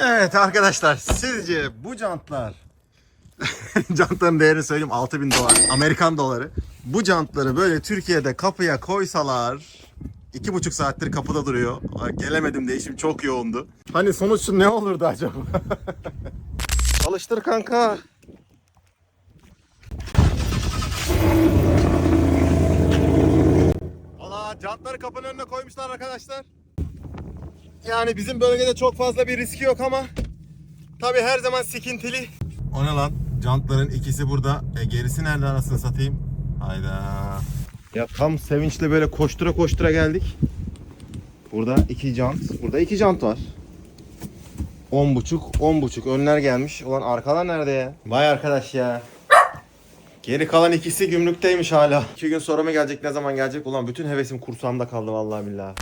Evet arkadaşlar sizce bu jantlar jantların değerini söyleyeyim 6000 dolar Amerikan doları. Bu jantları böyle Türkiye'de kapıya koysalar iki buçuk saattir kapıda duruyor. Gelemedim de işim çok yoğundu. Hani sonuç ne olurdu acaba? Çalıştır kanka. Valla jantları kapının önüne koymuşlar arkadaşlar. Yani bizim bölgede çok fazla bir riski yok ama tabi her zaman sikintili. O ne lan? Jantların ikisi burada. E gerisi nerede anasını satayım? Hayda. Ya tam sevinçle böyle koştura koştura geldik. Burada iki jant. Burada iki jant var. On buçuk, on buçuk. Önler gelmiş. Ulan arkalar nerede ya? Vay arkadaş ya. Geri kalan ikisi gümrükteymiş hala. İki gün sonra mı gelecek, ne zaman gelecek? Ulan bütün hevesim kursağımda kaldı vallahi billahi.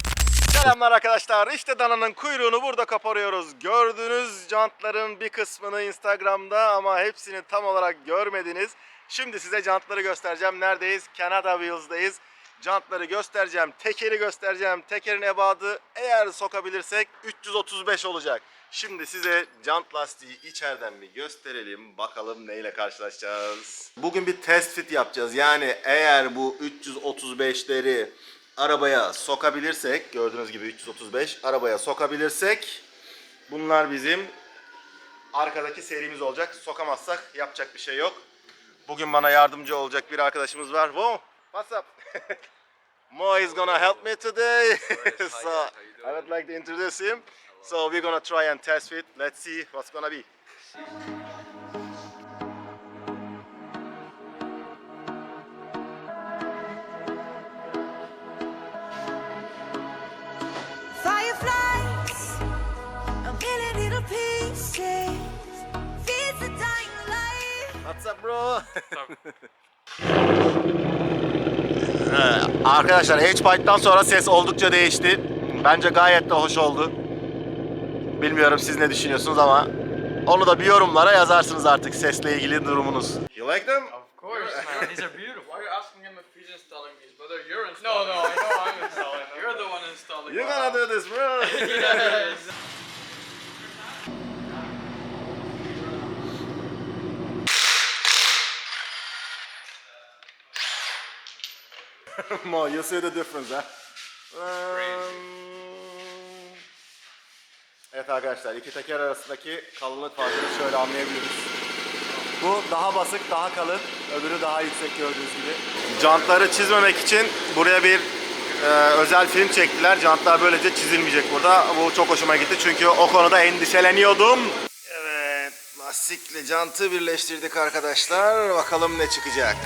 Selamlar arkadaşlar. İşte dananın kuyruğunu burada kaparıyoruz. Gördüğünüz jantların bir kısmını Instagram'da ama hepsini tam olarak görmediniz. Şimdi size jantları göstereceğim. Neredeyiz? Canada Wheels'dayız. Jantları göstereceğim. Tekeri göstereceğim. Tekerin ebadı eğer sokabilirsek 335 olacak. Şimdi size jant lastiği içeriden bir gösterelim. Bakalım neyle karşılaşacağız. Bugün bir test fit yapacağız. Yani eğer bu 335'leri arabaya sokabilirsek, gördüğünüz gibi 335 arabaya sokabilirsek bunlar bizim arkadaki serimiz olacak. Sokamazsak yapacak bir şey yok. Bugün bana yardımcı olacak bir arkadaşımız var. Mo, what's up? Mo is gonna help me today. so I would like to introduce him. So we're gonna try and test fit. Let's see what's gonna be. What's up bro? Arkadaşlar H-Byte'dan sonra ses oldukça değişti. Bence gayet de hoş oldu. Bilmiyorum siz ne düşünüyorsunuz ama onu da bir yorumlara yazarsınız artık sesle ilgili durumunuz. You like them? Of course, man. These are beautiful. Why are you asking him if he's installing these, brother? You're installing. No, no, I know I'm installing them. You're the one installing. Them. gonna do this bro? Yes. Mo, you see the difference ha? Evet arkadaşlar iki teker arasındaki kalınlık farkını şöyle anlayabiliriz. Bu daha basık, daha kalın. Öbürü daha yüksek gördüğünüz gibi. Jantları çizmemek için buraya bir e, özel film çektiler. Jantlar böylece çizilmeyecek burada. Bu çok hoşuma gitti çünkü o konuda endişeleniyordum. Evet, lastikle jantı birleştirdik arkadaşlar. Bakalım ne çıkacak.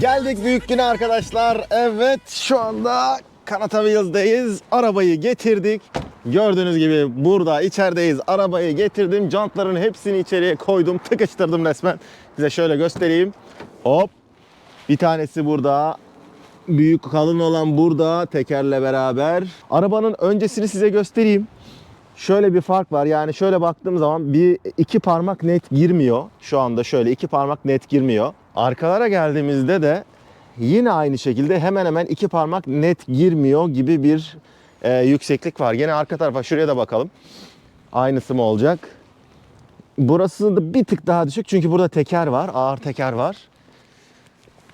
Geldik büyük güne arkadaşlar. Evet şu anda Kanata Wheels'deyiz. Arabayı getirdik. Gördüğünüz gibi burada içerideyiz. Arabayı getirdim. Jantların hepsini içeriye koydum. Tıkıştırdım resmen. Size şöyle göstereyim. Hop. Bir tanesi burada. Büyük kalın olan burada tekerle beraber. Arabanın öncesini size göstereyim. Şöyle bir fark var. Yani şöyle baktığım zaman bir iki parmak net girmiyor. Şu anda şöyle iki parmak net girmiyor. Arkalara geldiğimizde de yine aynı şekilde hemen hemen iki parmak net girmiyor gibi bir e, yükseklik var. Yine arka tarafa şuraya da bakalım. Aynısı mı olacak? Burası da bir tık daha düşük çünkü burada teker var, ağır teker var.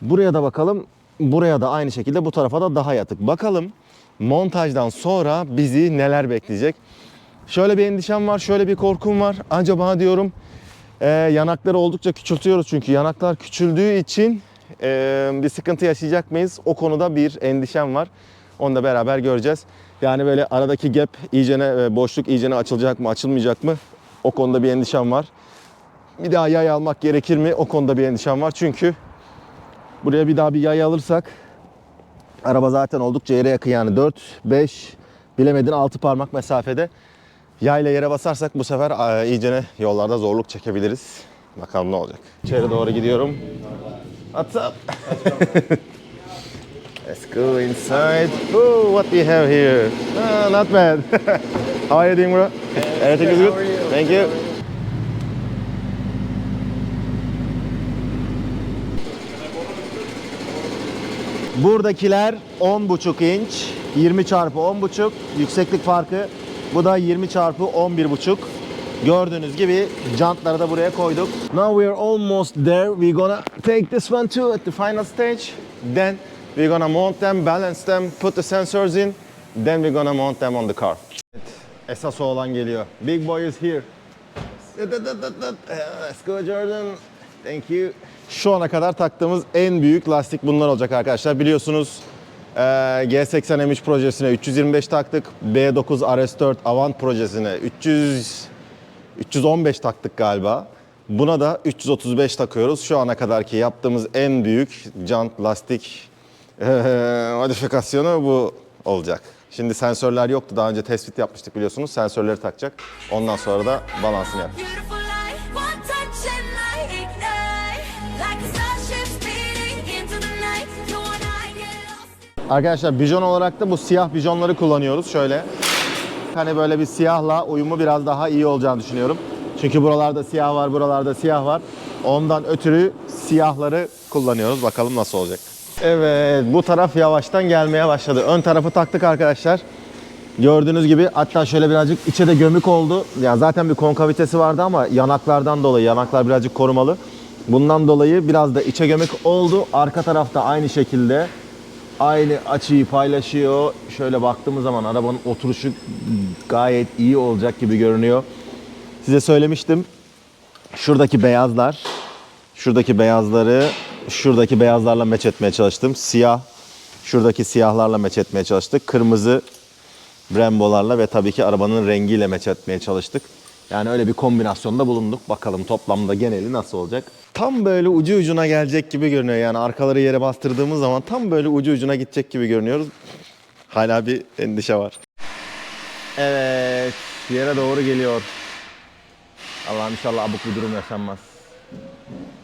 Buraya da bakalım. Buraya da aynı şekilde bu tarafa da daha yatık. Bakalım montajdan sonra bizi neler bekleyecek. Şöyle bir endişem var, şöyle bir korkum var. Acaba diyorum e, yanakları oldukça küçültüyoruz çünkü yanaklar küçüldüğü için e, bir sıkıntı yaşayacak mıyız? O konuda bir endişem var. Onu da beraber göreceğiz. Yani böyle aradaki gap iyicene, e, boşluk iyicene açılacak mı, açılmayacak mı? O konuda bir endişem var. Bir daha yay almak gerekir mi? O konuda bir endişem var. Çünkü buraya bir daha bir yay alırsak araba zaten oldukça yere yakın yani 4, 5 bilemedin 6 parmak mesafede. Yayla yere basarsak bu sefer e, iyicene yollarda zorluk çekebiliriz. Bakalım ne olacak. İçeri doğru gidiyorum. What's up? Let's go inside. Ooh, what do you have here? Oh, not bad. how are you doing, bro? Everything is good? Thank you. Buradakiler 10,5 inç, 20 çarpı 10,5 yükseklik farkı bu da 20 çarpı 11,5. Gördüğünüz gibi jantları da buraya koyduk. Now we are almost there. We're gonna take this one too at the final stage. Then we're gonna mount them, balance them, put the sensors in. Then we're gonna mount them on the car. Evet, esas olan geliyor. Big boy is here. Let's go Jordan. Thank you. Şu ana kadar taktığımız en büyük lastik bunlar olacak arkadaşlar. Biliyorsunuz G80 M3 projesine 325 taktık. B9 RS4 Avant projesine 300 315 taktık galiba. Buna da 335 takıyoruz. Şu ana kadarki yaptığımız en büyük jant lastik modifikasyonu bu olacak. Şimdi sensörler yoktu. Daha önce tespit yapmıştık biliyorsunuz. Sensörleri takacak. Ondan sonra da balansını yapacak. Arkadaşlar bijon olarak da bu siyah bijonları kullanıyoruz şöyle. Hani böyle bir siyahla uyumu biraz daha iyi olacağını düşünüyorum. Çünkü buralarda siyah var, buralarda siyah var. Ondan ötürü siyahları kullanıyoruz. Bakalım nasıl olacak. Evet, bu taraf yavaştan gelmeye başladı. Ön tarafı taktık arkadaşlar. Gördüğünüz gibi hatta şöyle birazcık içe de gömük oldu. Ya zaten bir konkavitesi vardı ama yanaklardan dolayı yanaklar birazcık korumalı. Bundan dolayı biraz da içe gömük oldu. Arka tarafta aynı şekilde aynı açıyı paylaşıyor. Şöyle baktığımız zaman arabanın oturuşu gayet iyi olacak gibi görünüyor. Size söylemiştim. Şuradaki beyazlar, şuradaki beyazları şuradaki beyazlarla meç etmeye çalıştım. Siyah, şuradaki siyahlarla meç etmeye çalıştık. Kırmızı Brembo'larla ve tabii ki arabanın rengiyle meç etmeye çalıştık. Yani öyle bir kombinasyonda bulunduk. Bakalım toplamda geneli nasıl olacak? Tam böyle ucu ucuna gelecek gibi görünüyor. Yani arkaları yere bastırdığımız zaman tam böyle ucu ucuna gidecek gibi görünüyoruz. Hala bir endişe var. Evet, yere doğru geliyor. Allah'ım inşallah abuk bir durum yaşanmaz.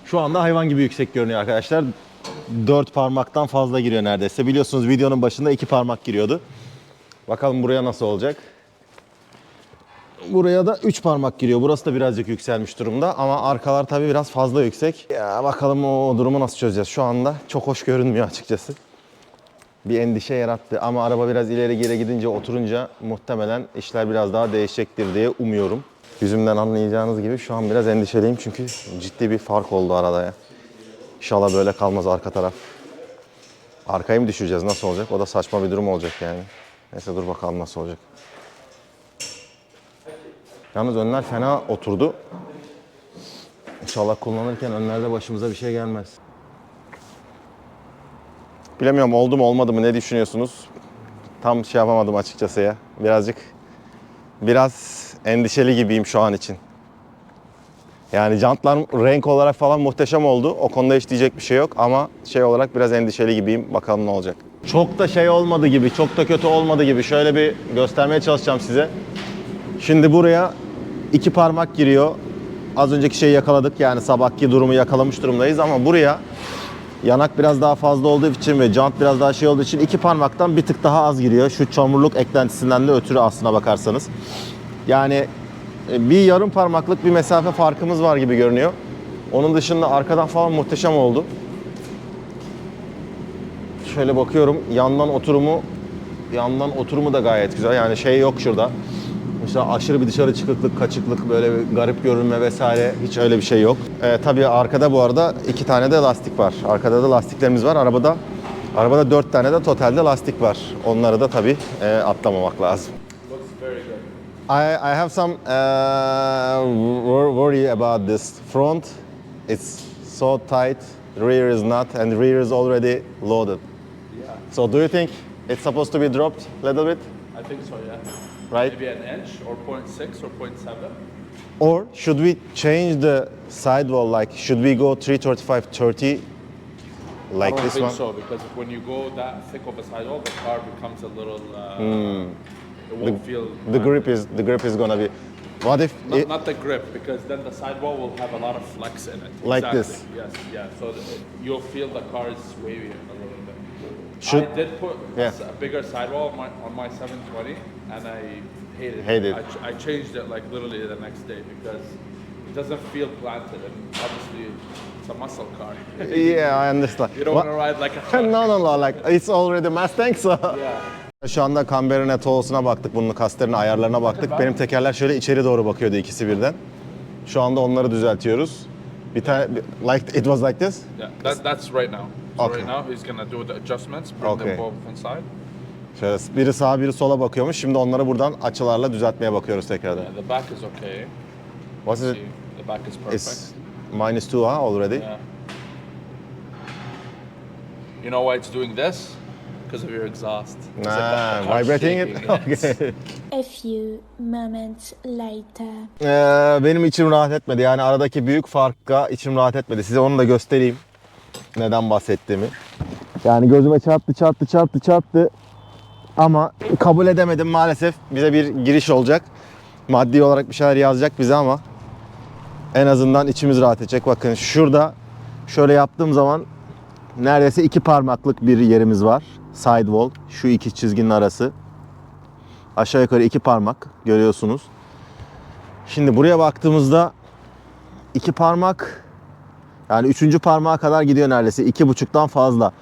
Şu anda hayvan gibi yüksek görünüyor arkadaşlar. Dört parmaktan fazla giriyor neredeyse. Biliyorsunuz videonun başında iki parmak giriyordu. Bakalım buraya nasıl olacak. Buraya da 3 parmak giriyor. Burası da birazcık yükselmiş durumda ama arkalar tabii biraz fazla yüksek. Ya bakalım o durumu nasıl çözeceğiz. Şu anda çok hoş görünmüyor açıkçası. Bir endişe yarattı ama araba biraz ileri geri gidince oturunca muhtemelen işler biraz daha değişecektir diye umuyorum. Yüzümden anlayacağınız gibi şu an biraz endişeliyim çünkü ciddi bir fark oldu arada ya. İnşallah böyle kalmaz arka taraf. Arkaya mı düşüreceğiz nasıl olacak? O da saçma bir durum olacak yani. Neyse dur bakalım nasıl olacak. Yalnız önler fena oturdu. İnşallah kullanırken önlerde başımıza bir şey gelmez. Bilemiyorum oldu mu olmadı mı ne düşünüyorsunuz? Tam şey yapamadım açıkçası ya. Birazcık biraz endişeli gibiyim şu an için. Yani jantlar renk olarak falan muhteşem oldu. O konuda hiç diyecek bir şey yok ama şey olarak biraz endişeli gibiyim. Bakalım ne olacak. Çok da şey olmadı gibi, çok da kötü olmadı gibi. Şöyle bir göstermeye çalışacağım size. Şimdi buraya iki parmak giriyor. Az önceki şeyi yakaladık yani sabahki durumu yakalamış durumdayız ama buraya yanak biraz daha fazla olduğu için ve jant biraz daha şey olduğu için iki parmaktan bir tık daha az giriyor. Şu çamurluk eklentisinden de ötürü aslına bakarsanız. Yani e, bir yarım parmaklık bir mesafe farkımız var gibi görünüyor. Onun dışında arkadan falan muhteşem oldu. Şöyle bakıyorum yandan oturumu yandan oturumu da gayet güzel. Yani şey yok şurada. Mesela aşırı bir dışarı çıkıklık, kaçıklık, böyle bir garip görünme vesaire hiç öyle bir şey yok. Ee, tabii arkada bu arada iki tane de lastik var. Arkada da lastiklerimiz var. Arabada arabada dört tane de totalde lastik var. Onları da tabii e, atlamamak lazım. I, I have some uh, wor- worry about this front. It's so tight. Rear is not, and rear is already loaded. Yeah, So do you think it's supposed to be dropped a little bit, I think so, yeah. Right? Maybe an inch or 0.6 or 0.7. Or should we change the sidewall? Like, should we go 335 30 like I don't this think one? so because when you go that thick of a sidewall, the car becomes a little. Uh, It won't feel. Hmm. The grip is the grip is gonna be. What if Not, it, not the grip because then the sidewall will have a lot of flex in it. Like Exactly. this? Yes, yeah. So the, you'll feel the car is wavy a little. Should- I did put a Yeah. a bigger sidewall on my on my 720, and I hated Hate it. I, ch- I changed it like literally the next day because it doesn't feel planted, and obviously it's a muscle car. Yeah, I understand. you don't want to ride like a truck. no, no, no, like it's already Mustang so. Yeah. Şu anda Camberine Toğus'una baktık, bunun kaslarına, ayarlarına baktık. Benim tekerler şöyle içeri doğru bakıyordu ikisi birden. Şu anda onları düzeltiyoruz. Bir tane, like it was like this. Yeah, that, that's right now. So Okay. right now he's gonna do the adjustments, bring Okay. them both inside. Şöyle biri sağa biri sola bakıyormuş. Şimdi onları buradan açılarla düzeltmeye bakıyoruz tekrardan. Yeah, the back is okay. What is See, it? the back is perfect. It's minus two huh, already. Yeah. You know why it's doing this? Because of your exhaust. Like Nah, car's vibrating it? Okay. A few moments later. Ee, benim içim rahat etmedi. Yani aradaki büyük farkla içim rahat etmedi. Size onu da göstereyim. Neden bahsettiğimi. Yani gözüme çarptı, çarptı, çarptı, çarptı. Ama kabul edemedim maalesef. Bize bir giriş olacak. Maddi olarak bir şeyler yazacak bize ama en azından içimiz rahat edecek. Bakın şurada şöyle yaptığım zaman neredeyse iki parmaklık bir yerimiz var. Sidewall. Şu iki çizginin arası. Aşağı yukarı iki parmak görüyorsunuz. Şimdi buraya baktığımızda iki parmak yani üçüncü parmağa kadar gidiyor neredeyse. iki buçuktan fazla.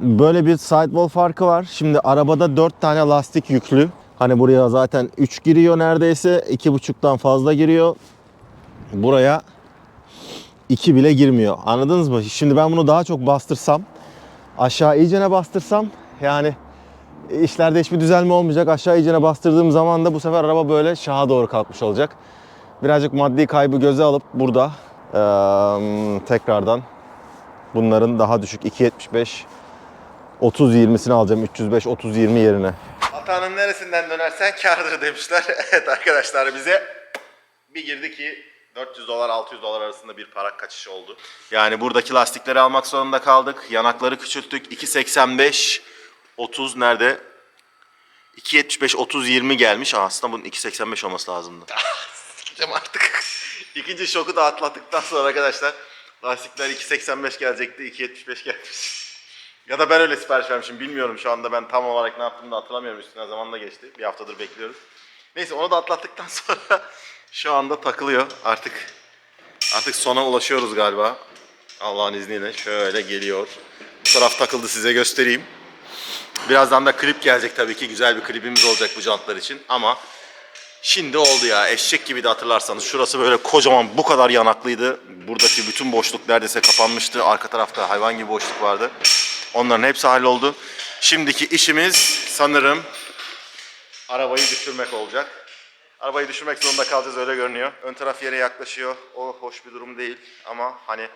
Böyle bir sidewall farkı var. Şimdi arabada dört tane lastik yüklü. Hani buraya zaten 3 giriyor neredeyse. iki buçuktan fazla giriyor. Buraya 2 bile girmiyor. Anladınız mı? Şimdi ben bunu daha çok bastırsam, aşağı iyicene bastırsam yani işlerde hiçbir düzelme olmayacak. Aşağı iyicene bastırdığım zaman da bu sefer araba böyle şaha doğru kalkmış olacak. Birazcık maddi kaybı göze alıp burada eee, tekrardan bunların daha düşük 2.75 30-20'sini alacağım 305 30-20 yerine. Hatanın neresinden dönersen kardır demişler. evet arkadaşlar bize bir girdi ki 400 dolar 600 dolar arasında bir para kaçışı oldu. Yani buradaki lastikleri almak zorunda kaldık. Yanakları küçülttük. 2.85 30 nerede? 2.75 30 20 gelmiş. Aa, aslında bunun 2.85 olması lazımdı. Sikeceğim artık. İkinci şoku da atlattıktan sonra arkadaşlar lastikler 2.85 gelecekti. 2.75 gelmiş. Ya da ben öyle sipariş vermişim bilmiyorum şu anda ben tam olarak ne yaptığımı da hatırlamıyorum üstüne zaman da geçti. Bir haftadır bekliyoruz. Neyse onu da atlattıktan sonra şu anda takılıyor. Artık artık sona ulaşıyoruz galiba. Allah'ın izniyle şöyle geliyor. Bu taraf takıldı size göstereyim. Birazdan da klip gelecek tabii ki. Güzel bir klibimiz olacak bu jantlar için. Ama şimdi oldu ya. Eşek gibi de hatırlarsanız. Şurası böyle kocaman bu kadar yanaklıydı. Buradaki bütün boşluk neredeyse kapanmıştı. Arka tarafta hayvan gibi boşluk vardı. Onların hepsi halloldu. Şimdiki işimiz sanırım arabayı düşürmek olacak. Arabayı düşürmek zorunda kalacağız öyle görünüyor. Ön taraf yere yaklaşıyor. O hoş bir durum değil ama hani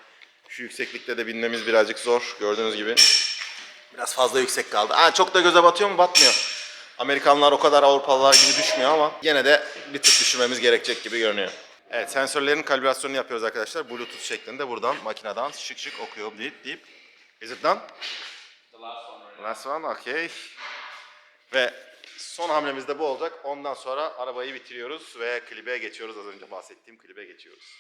şu yükseklikte de binmemiz birazcık zor gördüğünüz gibi. Biraz fazla yüksek kaldı. Ha, çok da göze batıyor mu? Batmıyor. Amerikanlar o kadar Avrupalılar gibi düşmüyor ama yine de bir tık düşürmemiz gerekecek gibi görünüyor. Evet sensörlerin kalibrasyonunu yapıyoruz arkadaşlar. Bluetooth şeklinde buradan makineden şık şık okuyor deyip deyip. Is it done? The last one right Last one, okay. Ve son hamlemiz de bu olacak. Ondan sonra arabayı bitiriyoruz ve klibe geçiyoruz. Az önce bahsettiğim klibe geçiyoruz.